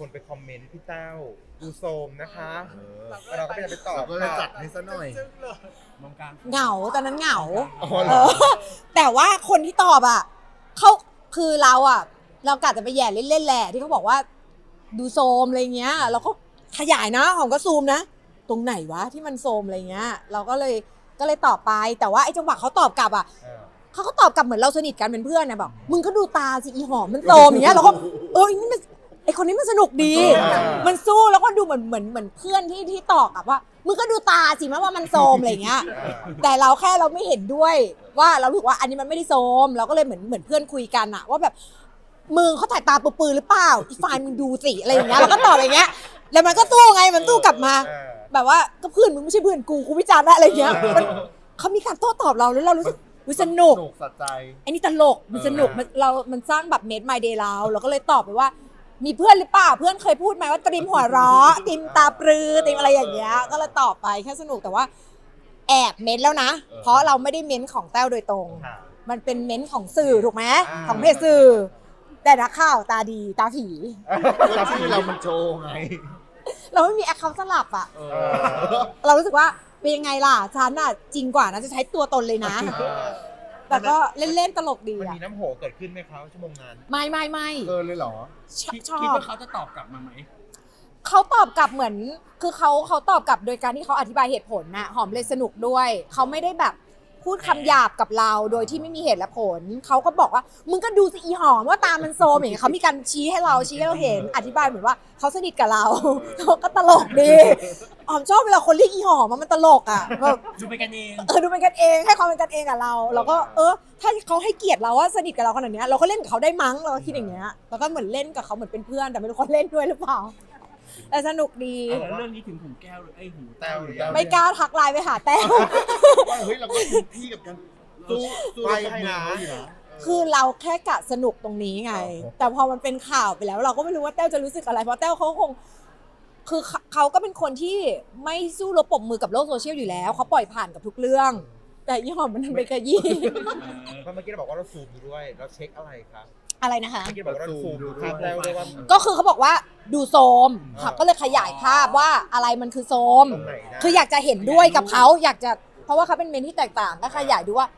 คนไปคอมเมนต์พี่เต้าดูโซมนะคะเออเราก็ไม่ได้ไปตอบเราก็เลยจัดให้ซะหน่อยมองกลางเหงาตอนนั้นเหงา อ๋อเหรเอออแต่ว่าคนที่ตอบอะเขาคือเราอะ เรากะจะไปแย่เล่นๆแหละที่เขาบอกว่า ดูโซมอะไรเงี้ย เราก็ขยายนะของก็ซูมนะ ตรงไหนวะที่มันโซมอะไรเงี้ย เราก็เลยก็เลยตอบไป แต่ว่าไอ้จังหวะเขาตอบกลับอะเออเขาก็ตอบกลับเหมือนเราสนิทกันเป็นเพื่อนนะบอกมึงก็ดูตาสิอีหอมมันโซมอย่างเงี้ยเราก็เออไอ้นี่มันไอ้ คนนี้มันสนุกดี มันสู้แล้วก็ดูเหมือนเหมือนเหมือนเพื่อนที่ที่ตอบกลับว่ามึงก็ดูตาสิว่ามันโซมอะไรเงี้ยเออแต่เราแค่เราไม่เห็นด้วยว่าเรารู้สึกว่าอันนี้มันไม่ได้โซม เราก็เลยเหมือนเหมือนเพื่อนคุยกันอะว่าแบบมึงเขาถ่ายตาปือๆหรือเปล่าอีไฟล์มึงดูสิอะไรอย่างเงี้ยเราก็ตอบอย่างเงี้ย แล้วมันก็สู้ไงมันสู้กลับมาเออแบบว่าก็เพื่อนมึงไม่ใช่เพื่อนกูกูวิจารณ์ได้อะไรเงี้ยมันเขามีการโต้ตอบเราแล้วเรารู้สึกวิสนุกสนุกสะใจไอ้นี่ตลกมันสนุกมันเรา มันสร้างแบบเมดไมเดย์เราเราก็เลยตอบไปว่า มีเพื่อนหรือเปล่าเพื่อนเคยพูดไหมว่าตริมหัวเราะตริมตาปรือตริมอะไรอย่างเงี้ยก็เลยตอบไปแค่สนุกแต่ว่า แอบเม้นแล้วนะเออเพราะเราไม่ได้เม้นของแต้วโดยตรง ค่ะ มันเป็นเม้นของสื่อถูกไหมอ่า ของเพจสื่อ แต่นักข่าวตาดีตาผีก็ชื่อเรามันโชว์ไงเราไม่มีแอคเคาท์สลับอะเอเอออ เรารู้สึกว่าเป็นยังไงล่ะฉันอะจริงกว่านะจะใช้ตัวตนเลยนะ เออ แต่ก็เล่นๆตลกดีมันอะมีน้ำโหเกิดขึ้นไหมครับชั่วโมงนั้นไม่ไม่ไม่เกินเลยเหรอ ชอบคิดชอคิดบว่าเขาจะตอบกลับมาไหมเขาตอบกลับเหมือน คือเขาเขาตอบกลับโดยการที่เขาอธิบายเหตุผลน่ะหอมเลยสนุกด้วย เขาไม่ได้แบบ พูดคำหยาบกับเราโดยที่ไม่มีเหตุและผล เขาก็บอกว่ามึงก็ดูสิอีหอมว่าตามันโซมอย่างเงี้ยเขามีการชี้ให้เราชี้ให้เราเห็นอธิบายเหมือนว่าเขาสนิทกับเรา เขาก็ตลกดีหอมชอบเวลาคนเรียกอีหอมอะมันตลกอะแบบ ดูไปกันเองเออดูเป็นกันเองให้ความเป็นกันเองกับเราเราก็เออ ถ้าเขาให้เกียรติเราว่าสนิทกับเราขนาดเนี้ยเราก็เล่นกับเขาได้มั้งเราก็คิดอย่างเงี้ยแล้วก็เหมือนเล่นกับเขาเหมือนเป็นเพื่อนแต่ไม่รู้เขาเล่นด้วยหรือเปล่า แต่สนุกดี แล้วเรื่องนี้ถึงหูแก้วหรือไอ้ยหูแต้วหรือยังไม่กล้าทักไลน์ไปหาแต้ว ว่าเฮ้ยเราก็คุ้มที่กับกันสู้สู้ไปกับให้มือนะเขาอยู่นะ คือเราแค่กะสนุกตรงนี้ไง อ๋อ แต่พอมันเป็นข่าวไปแล้ว เราก็ไม่รู้ว่าแต้วจะรู้สึกอะไร เพราะแต้วเขาคง คือเขาเขาก็เป็นคนที่ไม่สู้รบปรบมือกับโลกโซเชียลอยู่แล้ว เขาปล่อยผ่านกับทุกเรื่อง แต่ยี่ห้อมันทำไปกระยี่ เพราะเมื่อกี้เราบอกว่าเราซูมดูด้วย เราเช็คอะไรครับ อะไรนะคะ เมื่อกี้บอกว่าเราซูมดูภาพแล้วด้วยว่าก็คือเขาบอกว่าดูโซมอ่าค่ะก็เลยขยายภาพว่าอะไรมันคือโซม ตรงไหนนะคืออยากจะเห็นด้วยกับเขาอยากจะเพราะว่าเขาเป็นเมนที่แตกต่างก็ขยายดูว่า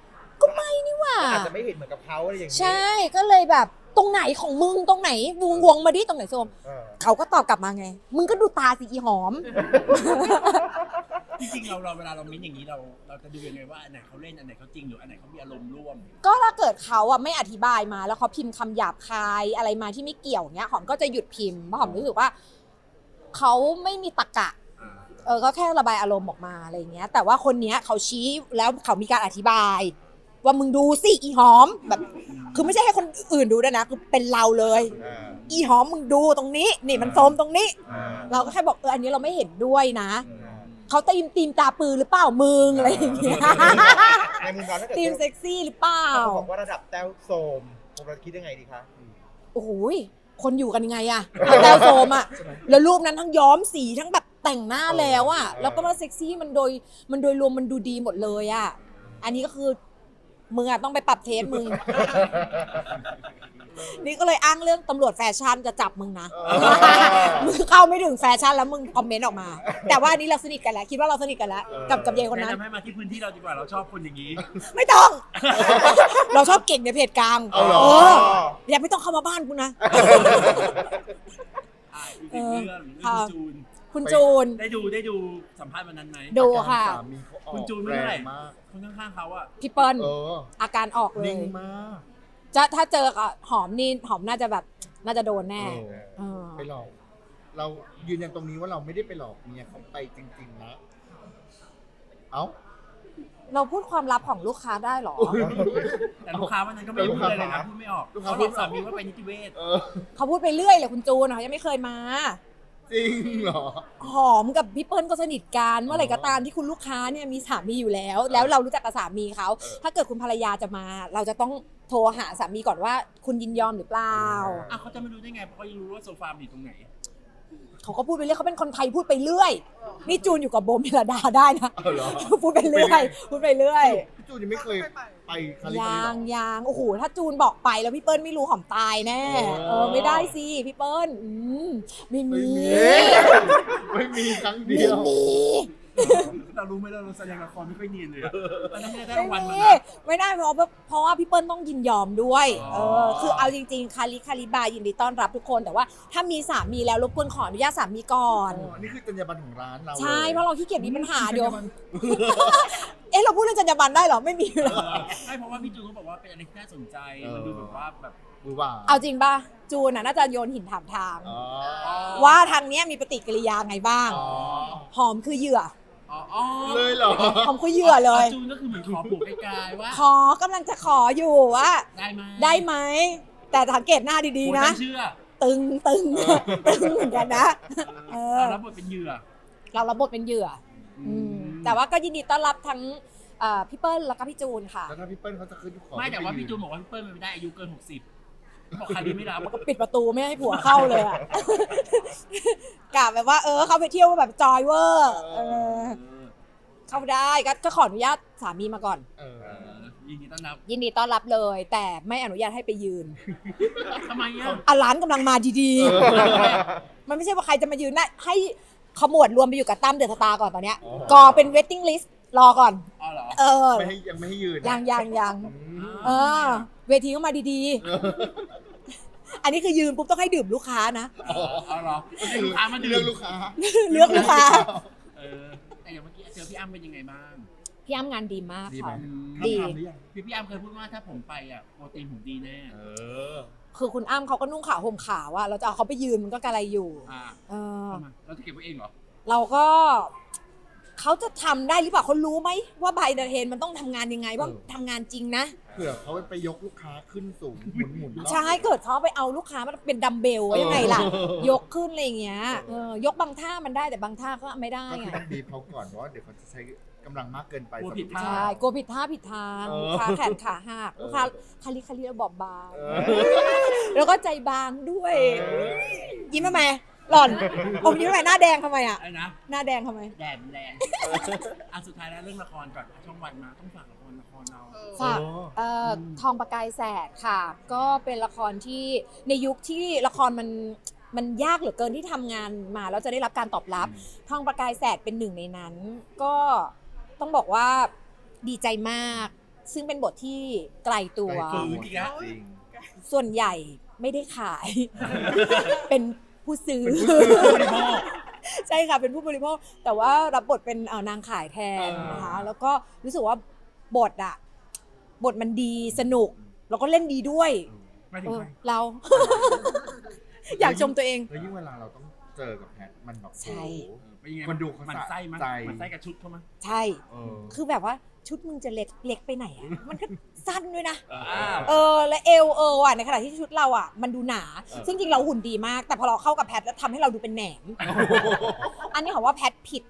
ก็ไม่นี่หว่า อาจจะไม่เห็นเหมือนกับเขาอะไรอย่างนี้ใช่ก็เลยแบบ ตรงไหนของมึงตรงไหนวงวงมาดิตรงไหนโซมเออเขาก็ตอบกลับมาไง มึงก็ดูตาสิอีหอม จริงๆเราเราเวลาเรามิ้นอย่างนี้เราเราจะดูยังไงว่าอันไหนเขาเล่นอันไหนเขาจริงหรืออันไหนเขามีอารมณ์ร่วม ก็ถ้าเกิดเขาอะไม่อธิบายมาแล้วเขาพิมพ์คำหยาบคายอะไรมาที่ไม่เกี่ยวเนี้ยหอมก็จะหยุดพิมพ์เพราะหอมรู้สึกว่าเขาไม่มีตะกะ อ่าเออก็แค่ระบายอารมณ์ออกมาอะไรอย่างเงี้ย แต่ว่าคนเนี้ยเขาชี้แล้วเขามีการอธิบาย ว่ามึงดูสิอีหอมแบบ คือไม่ใช่ให้คนอื่นดูด้วยนะคือเป็นเราเลยเอออีหอมมึงดูตรงนี้ นี่มันโซมตรงนี้เออเราก็แค่บอกเอออันนี้เราไม่เห็นด้วยนะเออเขาตีมตีมตาปือหรือเปล่ามึงอะไรอย่างเงี้ยในมุมเราถ้าเกิดตีมเซ็กซี่หรือเปล่าเขาบอกว่าระดับแต้วโซมเราคิดยังไงดีคะโอ้โหยคนอยู่กันยังไงอะเอาแต้วโซมอะแล้วรูปนั้นทั้งย้อมสีทั้งแบบแต่งหน้าแล้วอะแล้วก็มาเซ็กซี่มันโดยมันโดยรวมมันดูดีหมดเลยอะอันนี้ก็คือ มึงอะต้องไปปรับเทสมึง นี่ก็เลยอ้างเรื่องตำรวจแฟชั่นจะจับมึงนะมึงเข้าไม่ถึงแฟชั่นแล้วมึงคอมเมนต์ออกมา แต่ว่าอันนี้เราสนิทกันแล้วคิดว่าเราสนิทกันแล้วกับกับเยายคนนั้น แนะนำให้มาที่พื้นที่เราดีกว่าเราชอบคนอย่างนี้ ไม่ต้อง เราชอบเก่งในเพจกลางเอาเหรอเอออย่าไม่ต้องเข้ามาบ้านกูนะ อ่าอีกหนึ่งเรื่องเรื่องค่ะคุณจูน คุณจูน ได้ดูได้ดูสัมภาษณ์วันนั้นไหมดูค่ะสามีเขาออกคุณจูนไม่แรเท่าไหร่งมากคนข้างๆเขาอะพี่เปิ้ลเอออาการออกเลนิ่ย งมากจะถ้าเจอกับหอมนี่หอมน่าจะแบบน่าจะโดนแน่เออ เออไปหลอก เรายืนยันตรงนี้ว่าเราไม่ได้ไปหลอกเมียเขาไปจริงๆนะ เอ้า เราพูดความลับของลูกค้าได้เหรอ แต่ลูกค้าวันนั้นก็ไม่ได้พูดอะไรเลยนะพูดไม่ออกลูกค้าเขาพูบดอก สามีว่าไปนิติเวชเออ เขาพูดไปเรื่อยเลยคุณจูนเขายังไม่เคยมา จริงเหรอ หอมกับพี่เปิ้ลก็สนิทกันเมื่อไหร่ก็ตามที่คุณลูกค้าเนี่ยมีสามีอยู่แล้ว แล้วเรารู้จักกับสามีเขา เออ ถ้าเกิดคุณภรรยาจะมา เราจะต้องโทรหาสามีก่อนว่า คุณยินยอมหรือเปล่า อะเขาจะไม่รู้ได้ไงเพราะเขายังรู้ว่าโซฟามันอยู่ตรงไหน เขาก็พูดไปเรื่อยเขาเป็นคนไทยพูดไปเรื่อย นี่จูนอยู่กับโบเมลดาได้นะ เอาเหรอ พูดไปเรื่อยพูดไปเรื่อย พี่จูนยังไม่เคย ไปไปคาริยาคาริงเหรอยางโอ้โหถ้าจูนบอกไปแล้วพี่เปิ้ลไม่รู้หอมตายแน่โอ้เออไม่ได้สิพี่เปิ้ลอืมไม่มี ไม่มี ไม่มีครั้งไม่เดียวมี เรารู้ไหมเราแสดงละครไม่ค่อยเนียนเลยอะตอนนั้นได้ไม่รางวัลมามีนะ ไม่ได้เพราะว่าเพราะว่าพี่เปิ้ลต้องยินยอมด้วยอ๋เออ อคือเอาจริง ๆ คาริคาริบายินดีต้อนรับทุกคน แต่ว่าถ้ามีสามีแล้วรบกวนขออนุญาตสามีก่อนอ๋อนี่คือจรรยาบรรณของร้านเราใช่ลยเพราะเราขี้เกียจมีปัญหาเดี๋ยวเอ๊ะเราพูดเรื่องจรรยาบรรณได้เหรอไม่มีหรอกไม่เพราะว่าพี่จูนเขาบอกว่าเป็นอะไรที่น่าสนใจ มันดูแบบว่าแบบดูว่าเอาจริงป่ะจูนน่ะน่าจะโยนหินถามทาง อ๋อว่าทางเนี้ยมีปฏิกิริยาไงบ้าง อ๋อหอมคือเหยื่อ อ๋ออ๋อเลยเหรอ หอมคือเหยื่อเลย จูนก็คือเหมือนขอผูกไกลๆว่าขอกำลังจะขออยู่ว่า ได้ไหมได้ไหม แต่สังเกตหน้าดีโอ้ๆนะฉัเชื่อตึงตึงตึงเหมือนกันนะเออเอารับบทเป็นเหยื่อเรารับบทเป็นเหยื่อออืมแต่ว่าก็ยินดีต้อนรับทั้งเอ่อพี่เปิ้ลแล้วก็พี่จูนค่ะ แล้วถ้าพี่เปิ้ลเขาจะขึ้นขอไม่แต่ว่าให้ปพี่จูนบอกว่าพี่เปิ้ลมันไม่ได้อายุเกิน 60บอกคดีไม่รับก็ปิดประตูไม่ให้ผัวเข้าเลยอะ กะแบบว่าเออเข้าไปเที่ยวแบบจอยเวอร์เออ เข้าได้ก็ก็ขออนุญาตสามีมาก่อนเออเออยินดีต้อนรับยินดีต้อนรับเลย แต่ไม่อนุญาตให้ไปยืนทำไมอะอะร้านกำลังมาดีๆ มันไม่ใช่ว่าใครจะมายืนได้ให้ขมวดรวมไปอยู่กับตั้มเดอะสตาร์ก่อนตอนเนี้ยอ๋อ กอเป็นเวทติ้งลิสต์รอก่อน อ๋อเหรอเออไม่ให้ยังไม่ให้ยืนนะยังยังยังอืมเออ เวทีก็มาดีๆ อันนี้คือยืนปุ๊บต้องให้ดื่มลูกค้านะ อ๋อเอาเหรอให้ลูกค้ามาดื่เลือกมลูกค้า เลือกลูกค้า เออแต่ อย่างเมื่อกี้เจอพี่อ้ำเป็นยังไงบ้าง พี่อ้ำงานดีมากดีไหม ค่ะ ดีดีพี่พี่อ้ำเคยพูดว่าถ้าผมไปอะโปรตีนผมดีแน่เออคือคุณอ้ำเขาก็นุ่งขาวห่มขาวอะเราจะเอาเขาไปยืนมันก็กระไรอยู่ อ่าเออทำไมเราจะเก็บไว้เองเหรอ เราก็ เขาจะทำได้หรือเปล่าเขารู้ไหมว่าไบเดอร์เทนมันต้องทำงานยังไงว่าเออ ทำงานจริงนะ เผื่อเขาไปยกลูกค้าขึ้นสูงหมุนหมุนๆรอบ ใช่เกิดเขาไปเอาลูกค้ามาเป็นดัมเบลไว้ยังไงล่ะ เออยกขึ้นอะไรอย่างเงี้ยเออยกบางท่ามันได้แต่บางท่าก็ไม่ได้ก็คือไงต้องบีบเขาก่อนว่าเดี๋ยวเขาจะใช้กำลังมากเกินไปกลัวสำหรับผิดพลาใช่กลัวผิดท่าผิดทางเออลูกค้าแขนขาหักลูกค้าคาลิคาลิเราบอบบางเออ แล้วก็ใจบางด้วยเออยิ้มทำไม หล่อนอมยิ้มทำไมหน้าแดงทำไมอะไอ้นะ หน้าแดงทำไม แดดแรงอะสุดท้ายแล้วเรื่องละครก่อนช่องวันมาต้องฝากละครละครเรา ฝากโอ้เอ่อทองประกายแสดค่ะ ก็เป็นละครที่ในยุคที่ละครมันมันยากเหลือเกินที่ทำงานมาแล้วจะได้รับการตอบรับ ทองประกายแสดเป็นหนึ่งในนั้น ก็ต้องบอกว่าดีใจมาก ซึ่งเป็นบทที่ไกลตัว ไกลอีกแล้วจริง ส่วนใหญ่ไม่ได้ขาย เป็น ผู้ซื้อผู้บริโภค ใช่ค่ะ เป็นผู้บริโภค แต่ว่ารับบทเป็นเอ่อนางขายแทนนะคะแล้วก็รู้สึกว่าบทอะบทมันดีสนุก แล้วก็เล่นดีด้วยไม่ถึเองอใคร เรา อยากชมตัวเอง แล้วยิ่งเวลาเราต้องเจอกับแพทมันแบบใช่ โอ้โหเป็นยังไงคนดูเขามันไส้มั้ยสะใจมันไส้กับชุดเขามั้ยใช่ เออคือแบบว่า ชุดมึงจะเล็กเล็กไปไหนอะมันก็สั้นด้วยนะอ่าเออและเอวเออว่ะในขณะที่ชุดเราอะมันดูหนาเออซึ่งจริงเราหุ่นดีมาก แต่พอเราเข้ากับแพทแล้วทำให้เราดูเป็นแหนม อันนี้เขาว่าแพทผิด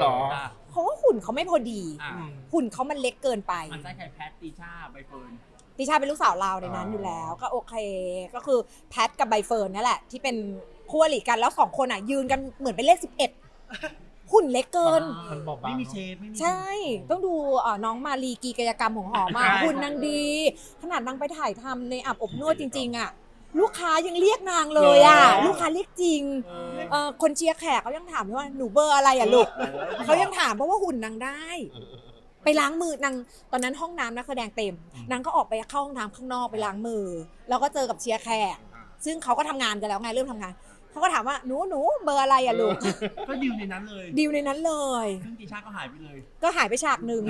หรออ่าเพราะว่าหุ่นเขาไม่พอดีอ่าหุ่นเขามันเล็กเกินไปมันไส้ใครแพทตีชาใบเฟิร์นติชาเป็นลูกสาวเราในนั้นอ๋อออยู่แล้ว ก็โอเค ก็คือแพทกับใบเฟิร์นนี่แหละ ที่เป็นคู่อริกันแล้วสองคนอะยืนกันเหมือนเป็นเลขสิบเอ็ด หุ่นเล็กเกิน มันบอบบางไม่มีเชฟไม่มี ใช่ ต้องดูเอ่อน้องมาลีกีกายกรรมของหอมอะใช่ หุ่นนางดี ขนาดนางไปถ่ายทำในอาบอบนวดจริง ๆ อะ ลูกค้ายังเรียกนางเลยอะลูกค้าเรียกจริงเออ เอ่อคนเชียร์แขกเขายังถามเลยว่าหนูเบอร์อะไรอะลูกเขายังถามเพราะว่าหุ่นนางได้เออเออเออไปล้างมือนางตอนนั้นห้องน้ำนักแสดงเต็มนางก็ออกไปเข้าห้องน้ำข้างนอกไปล้างมือ แล้วก็เจอกับเชียร์แขกซึ่งเขาก็ทำงานกันแล้วไงเริ่มทำงาน เขาก็ถามว่าหนูหนูเบอร์อะไรอะลูกก็ดิวในนั้นเลยดีลในนั้นเลย ซึ่งตีชาก็หายไปเลย ก็หายไปฉากหนึ่ง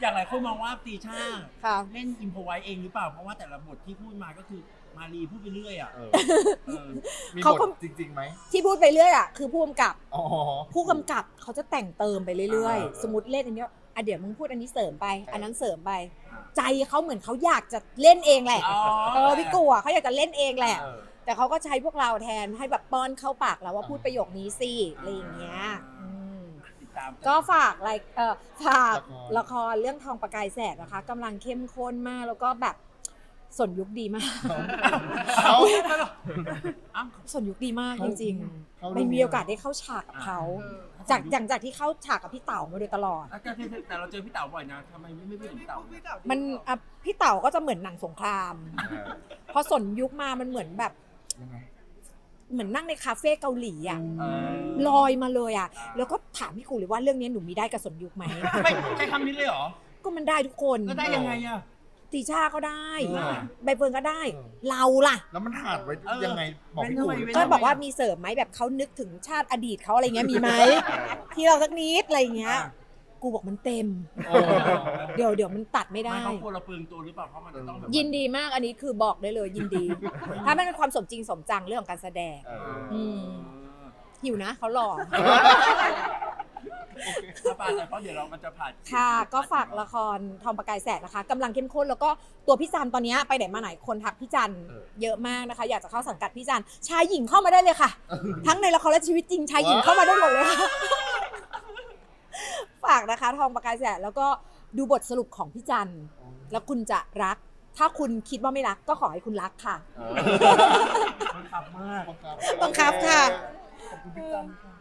อย่างหลายคนมองว่าตีชาค่ะ เล่นอิมพอไว้เองหรือเปล่า เพราะว่าแต่ละบทที่พูดมาก็คือมารีพูดไปเรื่อยอะเออเออมีเขาบก็ ทจริงๆไหมที่พูดไปเรื่อยอะคือผู้กำกับ อ๋อ ผู้กำกับเขาจะแต่งเติมไปเรื่อยอ่า ๆ สมมติเล่นอันเนี้ยอะเดี๋ยวมึงพูดอันนี้เสริมไป อันนั้นเสริมไปอ่าใจเขาเหมือนเขาอยากจะเล่นเองแหละ อ๋อ เออพี่กูอะเขาอยากจะเล่นเองแหละ เออ แต่เขาก็ใช้พวกเราแทนให้แบบป้อนเข้าปากเราว่าพูดประโยคนี้สิอะไรอย่างเงี้ยอืมติดตามก็ฝากอะไรเออฝากละละครเรื่องทองประกายแสดนะคะกำลังเข้มข้นมากแล้วก็แบบสนยุคดีมาก เขาสนยุคดีมากจริงเขาๆไม่มีโอกาสได้เข้าฉากกับเขาจากจากจากที่เข้าฉากกับพี่เต๋ามาโดยตลอดอะแต่แต่เราเจอพี่เต๋าบ่อยนะทำไมไม่ไม่พูดถึงพี่เต๋ามันอะพี่เต๋าก็จะเหมือนหนังสงครามเออพอสนยุคมามันเหมือนแบบ ยังไงเหมือนนั่งในคาเฟ่เกาหลีอะเออลอยมาเลยอะ แล้วก็ถามพี่ครูเลยว่าเรื่องนี้หนูมีได้กับสนยุคไหม ไม่ใช้คำนี้เลยเหรอก็มันได้ทุกคนแล้วได้ยังไงอะ ตีชาก็ได้เออใบเฟิร์นก็ได้เออเราล่ะ แล้วมันขาดไว้เออยังไงบอกพี่กูเว้นทำไมเว้น ก็บอกว่ามีเสริมไหมแบบเขานึกถึงชาติอดีตเขาอะไรเงี้ยมีไหมที่เราสักนิดอะไรเงี้ย กูบอกมันเต็มโอ้เดี๋ยวเดี๋ยวมันตัดไม่ได้ไม่เขากลัวเราเปลืองตัวหรือเปล่าเพราะมันจะต้องแบบยินดีมากอันนี้คือบอกได้เลยยินดี ถ้ามันเป็นความสมจริงสมจังเรื่องของการแสดง เอออืม หิวนะเขาหล่อถ้าปาแต่เพราะเดี๋ยวเรามันจะผ่านค่ะ ก็ฝากละครทองประกายแสดนะคะกำลังเข้มข้นแล้วก็ตัวพี่จันตอนเนี้ยไปไหนมาไหนคนทักพี่จันเยอะมากนะคะ อยากจะเข้าสังกัดพี่จันชายหญิงเข้ามาได้เลยค่ะ ทั้งในละครและชีวิตจริงชายหญิงเข้ามาได้หมดเลยค่ะฝากนะคะ ทองประกายแสดแล้วก็ดูบทสรุปของพี่จันแล้วคุณจะรัก ถ้าคุณคิดว่าไม่รักก็ขอให้คุณรักค่ะเออมันขับมากบังคับบังคับค่ะ ขอบคุณพี่จันค่ะ